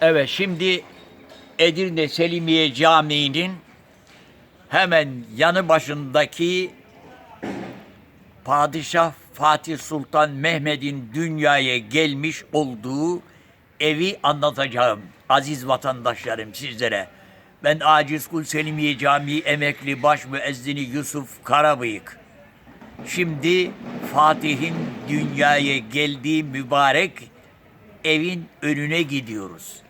Evet şimdi Edirne Selimiye Camii'nin hemen yanı başındaki Padişah Fatih Sultan Mehmet'in dünyaya gelmiş olduğu evi anlatacağım aziz vatandaşlarım sizlere. Ben Aciz Kul Selimiye Camii emekli baş müezzini Yusuf Karabıyık. Şimdi Fatih'in dünyaya geldiği mübarek evin önüne gidiyoruz.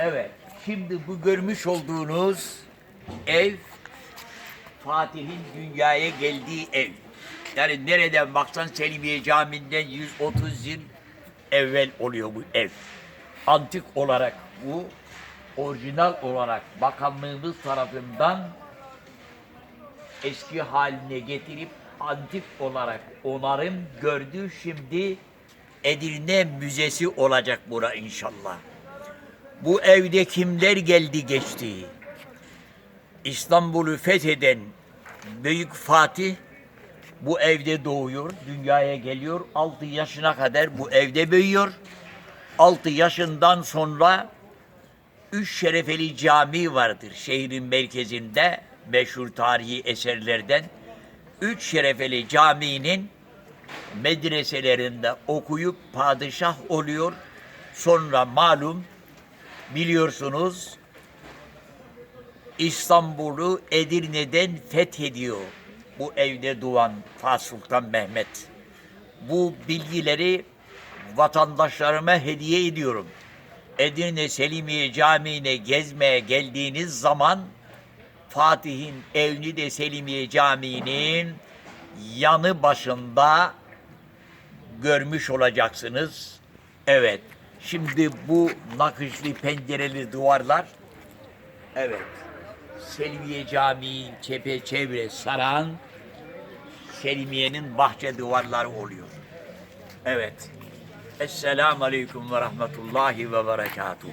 Evet, şimdi bu görmüş olduğunuz ev Fatih'in dünyaya geldiği ev. Yani nereden baksan Selimiye Camii'nden 130 yıl evvel oluyor bu ev. Antik olarak bu, orijinal olarak bakanlığımız tarafından eski haline getirip antik olarak onarım gördü. Şimdi Edirne Müzesi olacak bura inşallah. Bu evde kimler geldi geçti? İstanbul'u fetheden Büyük Fatih bu evde doğuyor, dünyaya geliyor. 6 yaşına kadar bu evde büyüyor. 6 yaşından sonra Üç Şerefeli Cami vardır şehrin merkezinde meşhur tarihi eserlerden. Üç Şerefeli Camii'nin medreselerinde okuyup padişah oluyor. Sonra malum biliyorsunuz İstanbul'u Edirne'den fethediyor bu evde doğan Fatih Sultan Mehmet. Bu bilgileri vatandaşlarıma hediye ediyorum. Edirne Selimiye Camii'ne gezmeye geldiğiniz zaman Fatih'in evini de Selimiye Camii'nin yanı başında görmüş olacaksınız. Evet. Şimdi bu nakışlı pencereli duvarlar evet. Selimiye Camii çepeçevre saran Selimiye'nin bahçe duvarları oluyor. Evet. Esselamu Aleyküm ve Rahmetullahi ve Berekatuhu.